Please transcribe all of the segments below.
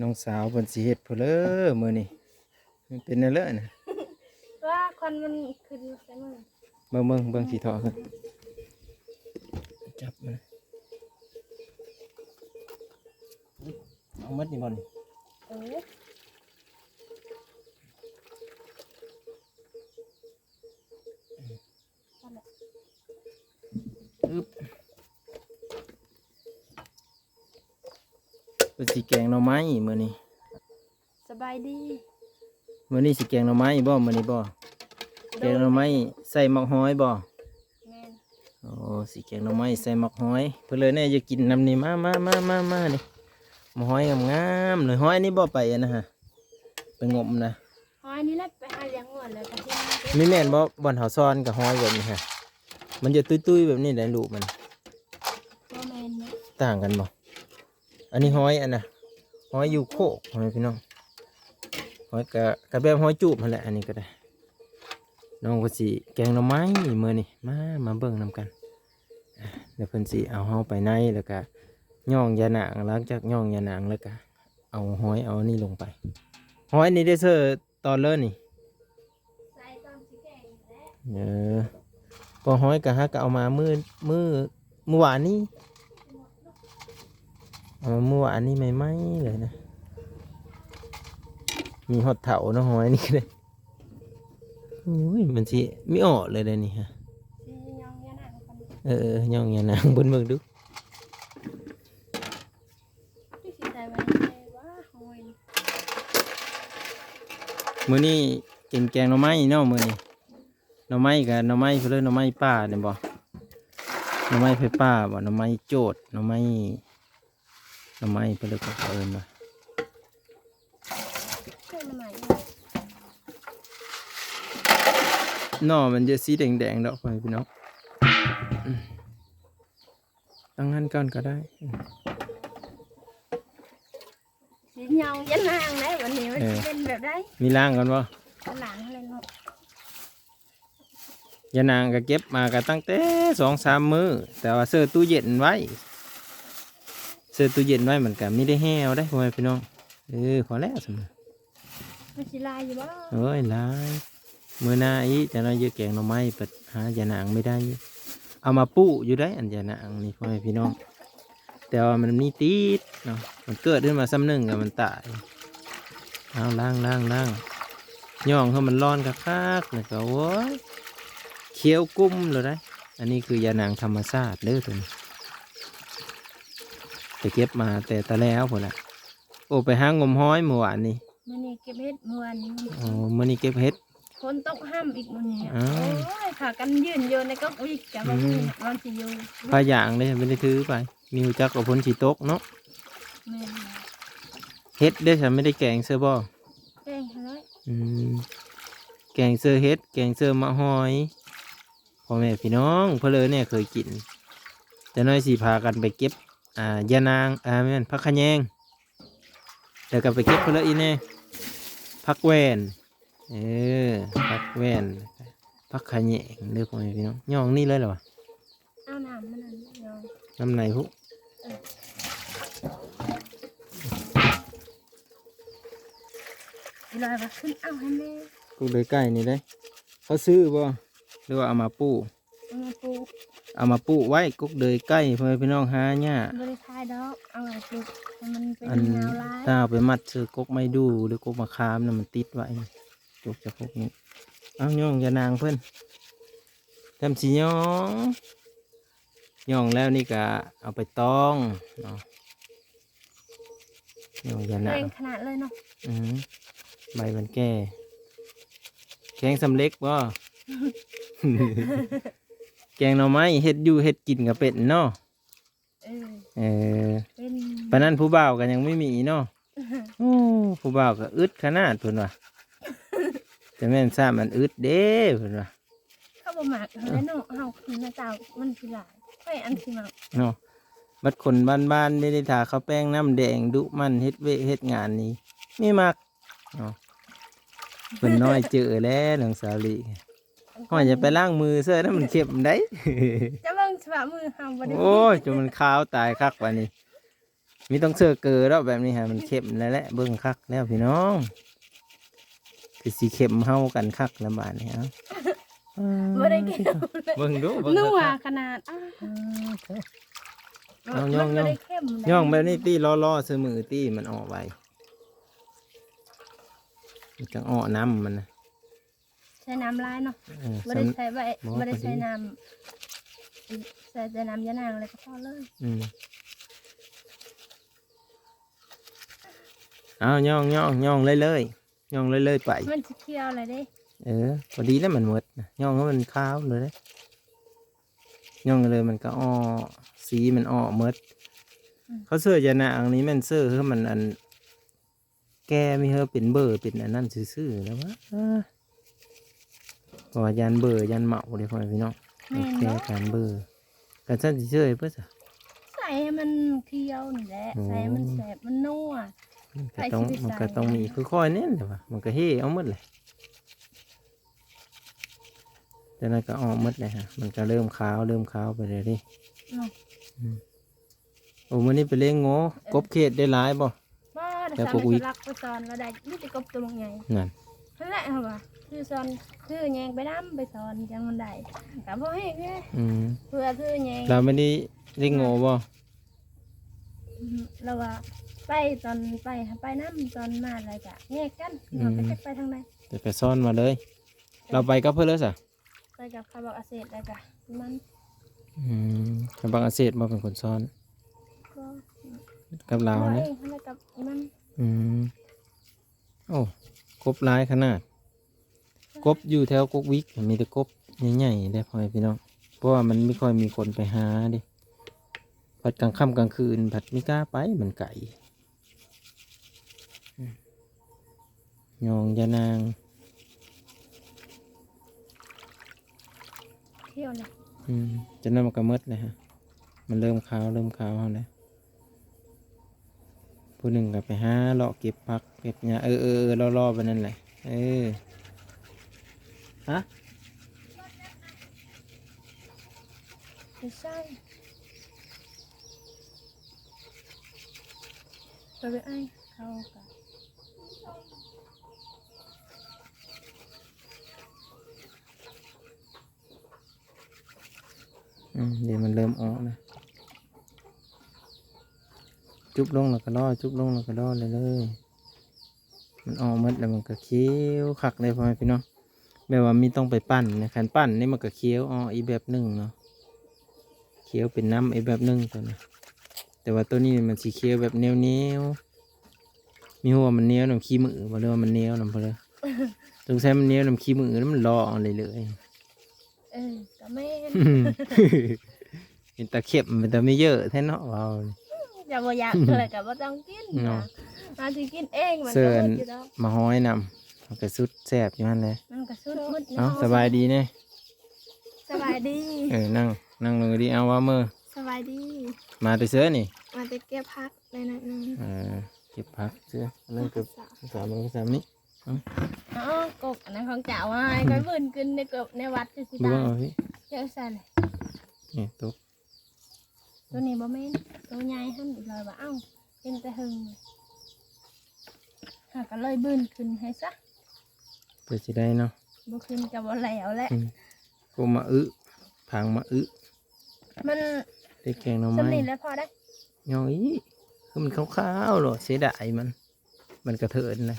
น้องสาวเพิ่นสิเฮ็ดเพนเด้อมื้อนี้มันเป็นแนวเลอะนะว่าควันมันขึ้นใช่ไหมเบิ่งเบิ่งเบิ่งสิเถาะขึ้นจับมาเอามัดนี่บ่นี่เอออึ๊บเพิ่นสิแก งหน่อไม้มื้อนี้สบายดีมื้อนี้สิแกงหน่อไม้บ่มื้อนี้บ่แกงหน่อไม้ใส่หมักฮ้อยบ่แมนโอ้สิแกงหน่อไม้ใส่หมักฮ้อยเพิ่นเลยแน่จะกินน้ำนี่มามามามามานี่หมักฮ้อยงามๆเลยฮ้อยนี่บ่ไปอะนะฮะไปงมนะหอยนี่แหละไปหาเลี้ยงหัวเลยกันที่มีแม่นบ่บ่อนเฮาซ่อนกับฮ้อยแบบนี้ฮะมันจะตุ้ยๆแบบนี้แหละลูกมันพ่อแมนเนี่ยต่างกันบ่อันนี้ฮ้อยอันน่ะ ฮ้อยอยู่โคกพ่อแม่พี่น้องฮ้อยกะกะแบบฮ้อยจูบนั่นแหละอันนี้ก็ได้ น้องก็สิแกงหน่อไม้มื้อนี้มามาเบิ่งนํกันอะเดี๋ยวเพิ่นสิเอาเฮาไปในแล้วก็ย่องยานางหลังจากย่องยานางแล้วก็เอาห้อยเอานี่ลงไปห้อยนี่ได้เซอร์ตอนเลิศนี่ใส่ตอนสีแกงแล้วเออพอห้อยกะฮะก็เอามามือมือเมื่อวานนี้ เอามาเมื่อวานนี้ไม่ไหมเลยนะ มีหดเถาเนาะห้อยนี่ก็เลยอุ้ยมันสิไม่ออกเลยเลยนี่ฮะสียองยานังกันเออเออย่องอย่านางบนเบิ่งดูพี่สีใส่ไว้ในว่าหอยมื้อนี้กินแกงหน่อไม้เนาะมื้อนี้หน่อไม้กับหน่อไม้เพิ่นเลยหน่อไม้ป่าเนี่ยบ่หน่อไม้ไผป่าบ่หน่อไม้โจดหน่อไม้ หน่อไม้เพิ่นเลยก็เอิ้นว่าเพื่อนใหม่หน่อมันจะสีแดงๆดอกไปพี่น้องอืมตั้งนั้นก่อนก็ได้อืมสียองยานางได้วันนี้มันเออเป็นแบบได้มีล่างก่อนบ่หลังเลยเนาะยานางก็เก็บมาก็ตั้งแต่สองสามมื้อแต่ว่าเสื้อตู้เย็นไว้ เสื้อตู้เย็นไว้มันก็ไม่ได้แห้วได้พ่อแม่พี่น้องเออพอแล้วสมมันสีลายอยู่บ่เอ้ยหลายมือหน้าอีจะน้อยเยอะแกงหน่อไม้เปิดหายานางไม่ได้ เอามาปูอยู่ได้อันยานางนี่พ่อแม่พี่น้อง แต่ว่ามันมีติดเนาะมันเกิดขึ้นมาซ้ำหนึ่งกับมันตายเอาล้างล้างล้างย่องให้มันร้อนคักๆแล้วก็โว้ยเคี้ยวกุ้มเลยได้อันนี้คือยานางธรรมชาติเด้อตัวนี้ไป เก็บมาแต่ตะแล้วพอละโอ้ไปหางมห้อยเมื่อวานนี้มันนี่เก็บเห็ดเมื่อวานนี้โอ้มื่อนี้เก็บเห็ด คนตกห้ามอีกมันนี้อ้าวโอ้ยขากันยืนโยนในก๊อกวิกกับมันนี่มันสิอยู่ปลาอย่างเลยไม่ได้ถือไป มีหูจักกับพ้นสีตกเนาะแม่นเฮ็ดได้อฉันไม่ได้แกงเสื้อบ่แป้งเฮ้ยอืมแกงเสื้อเฮ็ด แกงเสื้อมะฮอยพ่อแม่พี่น้องเพนเลยเนี่ยเคยกิน แต่น้อยสีพากันไปเก็บ อ่ายานางอ่าแม่นพักขะแยงเดี๋ยวก็ไปเก็บเพนเลยอีแน่พักแวนเออพักแวนพักขะแยงเด้อพ่อแม่พี่น้องย่องนี่เลยเหรอวะเอาน้ำมันนั่นเนาะน้ำไหนพุอีลอยว่าขึ้นเอาให้แม่กูเลยใกล้นี่ได้เขาซื้อบ่หรือว่าเอามาปูเอามาปลูก เอามาปูไว้กุกเดยใกล้เพื่อให้พี่น้องหาเนี่ยบริทายดอกเอาไว้ปลูกให้มันเป็นอันแนวลายถ้าเอาไปมัดซื้อกกไม่ดูหรือกกมะขามน่ะมันติดไว้จุกจะพวกนี้เอาย่องอยานางเพื่อนทำสีย่องย่องแล้วนี่ก็เอาไปตองเนาะย่องอยานาแรงงขนาดเลยเนาะอืมใบมันแก่แกงสำเล็กบ่ แกงหน่อไม้เฮ็ดอยู่เฮ็ดกินกับเป็ดเนาะเออเออเป็นปานนั้นผู้บ่าวกันยังไม่มีเนาะโอ้ผู้บ่าวก็อึดขนาดเพิ่นว่าแต่แม่นทราบมันอึดเด้เพิ่นว่าเข้าบ่หมักแล้วเนาะเฮาคือหน้าเจ้ามันสิหลายค่อยอันสิหมักเนาะบัดคนบ้านๆไม่ได้ทาข้าวแป้งน้ำแดงดุมันเฮ็ดเวะเฮ็ดงานนี้ไม่มักเนาะเพิ่นน้อยเจอแล้วน้องสาวลี ว่าจะไปล้างมือเสื้อนั้นมันเข็มได้ จะเบิ่งสภาพมือเฮาบ่ได้โอ้ยจนมันขาวตายคักว่านี้ มีต้องเสื้อเกลือแล้วแบบนี้ฮะมันเข้มแล้วแหละเบิ่งคักแล้วพี่น้อง คือสีเข้มเฮากันคักลำบากนี่ฮะบ่ได้เค็มเลยเบิ่งดูเบิ่งนัวคักขนาดอ้าวเอามันย่องบ่ย่องได้เข้มเลยๆย่องแบบนี้ตีล้อๆซื้อมือตีมันออกไวมันจะอ้อน้ำมันนะ ใช้น้ำลายเนาะเออบ่ได้สำ ใช้ใบบ่บ่ได้พอดีใช้น้ำใส่แต่น้ำยะนางเลยก็พอเลยอืมเอาย่องย่องย่องเลยเลยย่องเลยเลยไป มันสิเคี้ยวอะไรเด้เออพอดีแล้วมันหมดนะย่องแล้วมันขาวเลยเด้ย่องเลยมันก็อ้อสีมันอ้อหมดเขาเสื้อยานาอันนี้มันเสื้อคือมันอัน แกมีเฮอเป็นเบอร์เป็นอันนั้นซื่อๆแล้ววะอ่า เพราะว่ายันเบอร์ยันเหมาเลยพ่อแม่พี่น้องแม่นแกเนาะการเบอร์กันสั้นเฉยๆเพื่อสะใส่ให้มันเคี้ยวนี่แหละโอ้ใส่ให้มันแสบมันนัว มันก็ต้องใส่ชีวิตมันก็ใส่ต้องมีคือค่อยๆเน้นแต่ว่ามันก็เฮ่เอาหมดเลยจากนั้นก็ออกหมดเลยฮะมันก็เริ่มขาวเริ่มขาวไปเลยดิเนาะโอ้มื่อนี้ไปเลี้ยงโง่กบเขตได้หลายบ่บ่แต่ได้พวสากมวิไปรักไปสอนแล้วได้มีแต่กบตัวบางใหญ่นั่น นั่นแหละค่ะว่า คือสอนคือแยงไปน้ำไปสอนจังมันได้ก็บ่ให้แค่อืมเพื่อคือแยงเราไม่ได้เลี้ยงโง่บ่แล้วว่าไปตอนไปไปน้ำตอนมาอะไรกะแยกกันเราไปจักไปทางใดแต่ไปซ่อนมาเลย เราไปกับเพื่อนแล้วสะไปกับคาร์บอกอาเซตอะไรกะมันอืมกับบางอาเซตมาเป็นคนซ่อนก็กับเราเอเนี่ยงอะไรกับมันอืมโอ้กบหลายขนาด กบอยู่แถวกกวิกมีแต่กบใหญ่ๆได้พอให้พี่น้องเพราะว่ามันไม่ค่อยมีคนไปหาดิผัดกลางค่ำกลางคืนผัดไม่กล้าไปมันไก่อืมยองยานาง เที่ยวนะอืมจะนั่นมันก็หมดเลยฮะ มันเริ่มขาวเริ่มขาวแล้วนะผู้หนึ่งก็ไปหาเลาะเก็บผักเก็บหญ้าเออเออเออล่อๆไปนั่นแหละเออ ฮะไม่ใช่ไปไปไอ้เขากะอืมเดี๋ยวมันเริ่มออกนะ จุบลงแล้วก็ล่อจุบลงแล้วก็ล่อเลยเลย มันออกหมดแล้วมันก็เคี้ยวคักเลยพ่อแม่พี่น้อง แบบว่ามีต้องไปปั้นนะคันปั้นนี่มันก็เคี้ยวอ๋ออีกแบบหนึ่งเนาะเคี้ยวเป็นน้ำอีกแบบหนึ่งตัวนะแต่ว่าตัวนี้มันสีเคี้ยวแบบเนียวเนียวๆมีหัวามันเนียวน้ำขี้มือมาเลยว่ามันเนียวน้ำเพลอตรงใช้มันเนียวน้ำขี้มือแล้วมันรอเอาเลยเลยเออก็ไม่นเห็นตะเข็บมันแต่ไม่เยอะแท้เนาะว้าวอย่าบ่อยากอะไรกับว่าต้องกินเนาะนะมาที่กินเองมันเสิก็ร์นหมดอยู่แล้วมาห้อยนำ มันก็สุดแสบอยู่นั่นเลยมันก็สุดมุดเอ้าสบายดีเนี่ยสบายดี เออนั่งนั่งลงดีเอาว่ามือสบายดี มาแต่เสื้อนี่มาจะเก็บพักในนั้นนึงเออเก็บผักเสื้อนั่นเก็บสามมันก็สามนี้อ๋อกบอันนั้นของเจ้าว่าไอ้ก็บืนขึ้นในกบในวัดจะสิดูได้ว่าเอาพี่เจ้าใส่เลยนี่ตุ๊กตัวนี้บ่แม่นตัวใหญ่หั่นเลยว่าเอ้าเป็นแต่หึงหาก็เลยบืนขึ้นให้ซะ เพื่อจะได้เนาะบ่ขึ้นก็บ่แล้วแหละอืมกูมาอึพังมาอึมันได้แกงหน่อสำไม้นีแล้วพอได้ย่อยคือมันขาวๆหรอเสียดายมัน มันกระเทินเลย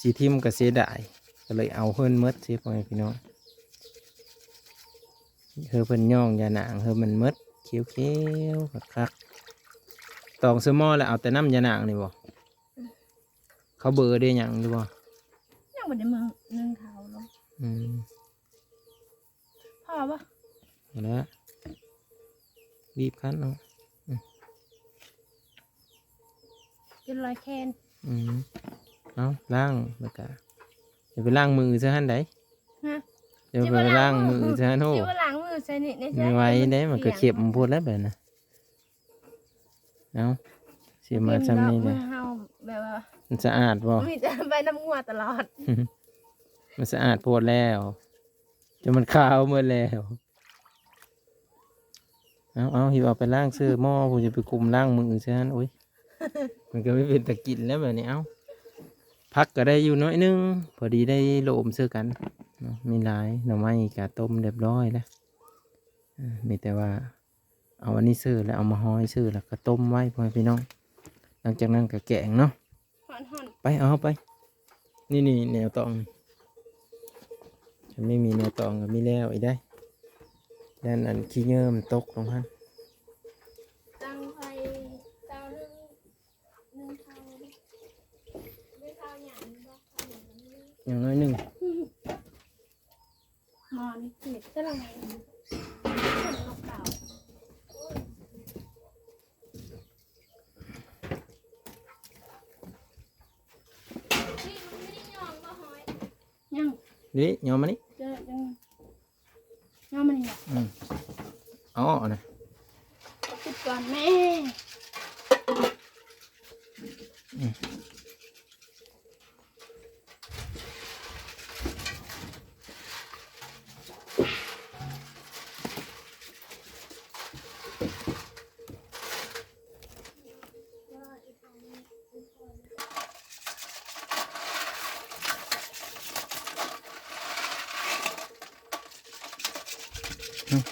สีทิมก็เสียดายก็เลยเอาเพิ่นหมดเสียไปพี่น้องเธอเพิ่นย่องยาหนางเธอมันหมดเขียวเขียวๆคักๆตองเสอหมอแล้วเอาแต่น้ำยาหนางนี่บ่เขาเบอร์ได้หยังหรือบ่ ยังบ่ได้มึงนึ่งข้าวลงอืมพอบ่เอาละรีบคั้นเอากินลอยแคนอืมเอาล้างแล้วก็อย่าไปล้างมือซะฮันไดฮะอย่าไปล้างมือซะฮันโหสิว่าล้างมือใส่นี่ในไม่ไหวได้มันก็เข็บมันพูดแล้วแบบนะเอาเสียมาจำนี่เลเลยยเฮา แบบว่ามันสะอาดบ่มีแต่ไปน้ำงัวตลอด มันสะอาดโพดแล้วจนมันขาวหมดแล้ว เอาเอาหิวเอาไปล้างเสื้อหม้อผมจะไปคุมล้างมือใช่ไหมโอ้ย มันก็ไม่เป็นตะกินแล้วแบบนี้เอาพักก็ได้อยู่น้อยนึง พอดีได้โลมเสื้อกันเนาะมีหลายหน่อไม้กะต้มเรียบร้อยแล้วเออมีแต่ว่า เอาอันนี้ซื้อแล้วเอามาห้อยซื้อแล้วก็ต้มไว้พ่อแม่พี่น้อง หลังจากนั้นก็แกงเนาะหอนหอนไปเอาไป นี่นี่แนวตองนี่ฉันไม่มีแนวตองก็มีแล้วอีกได้ด้านอันขี้เงื่อมนตกลงฮันตั้งไฟเตาหนึ่งหนึ่งเตาหนึ่งเตาหยางบ่เตาหยางนี้อย่างน้อยหนึ่งหมอนเห็ดก็ลังไงเหมือนเก่านี่มันไม่ได้ยองบ่หอย ยังนี่ยอมมานี่เจอยังยองมันนี่อืมเอ๋อานะปิดก่อนแม่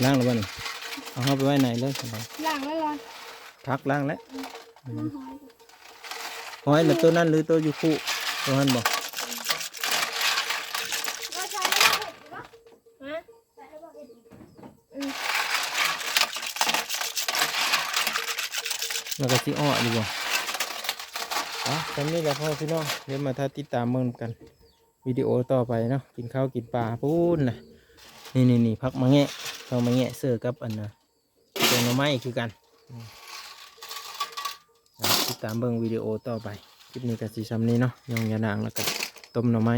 ล้างแล้วบ้านี่เอาเข้าไปไว้ไหนเลยสบายล้างแล้วล่ะพักล้างแล้วน้ำหอยหอยแล้วตัวนั้นหรือตัวอยู่คู่ตัวนั้นบอกว่าใช้ไม่ได้เห็ดปะฮะใช้ไม่ได้เห็ดอืมแล้วก็สิอ้อดีบ่อะตอนนี้แหละพ่อพี่น้องเดี๋ยวมาถ้าติดตามเมืองกัน วิดีโอต่อไปเนาะกินข้าวกินปลาพูนนะนี่นี่นี่พักมาแงะ เขามาแงะเสื้อกับอันนะแกงหน่อไม้คือกันอืมอะติดตามเบิ่งวิดีโอต่อไป คลิปนี้ก็สิซ้ำนี้เนาะยองยานางแล้วก็ต้มหน่อไม้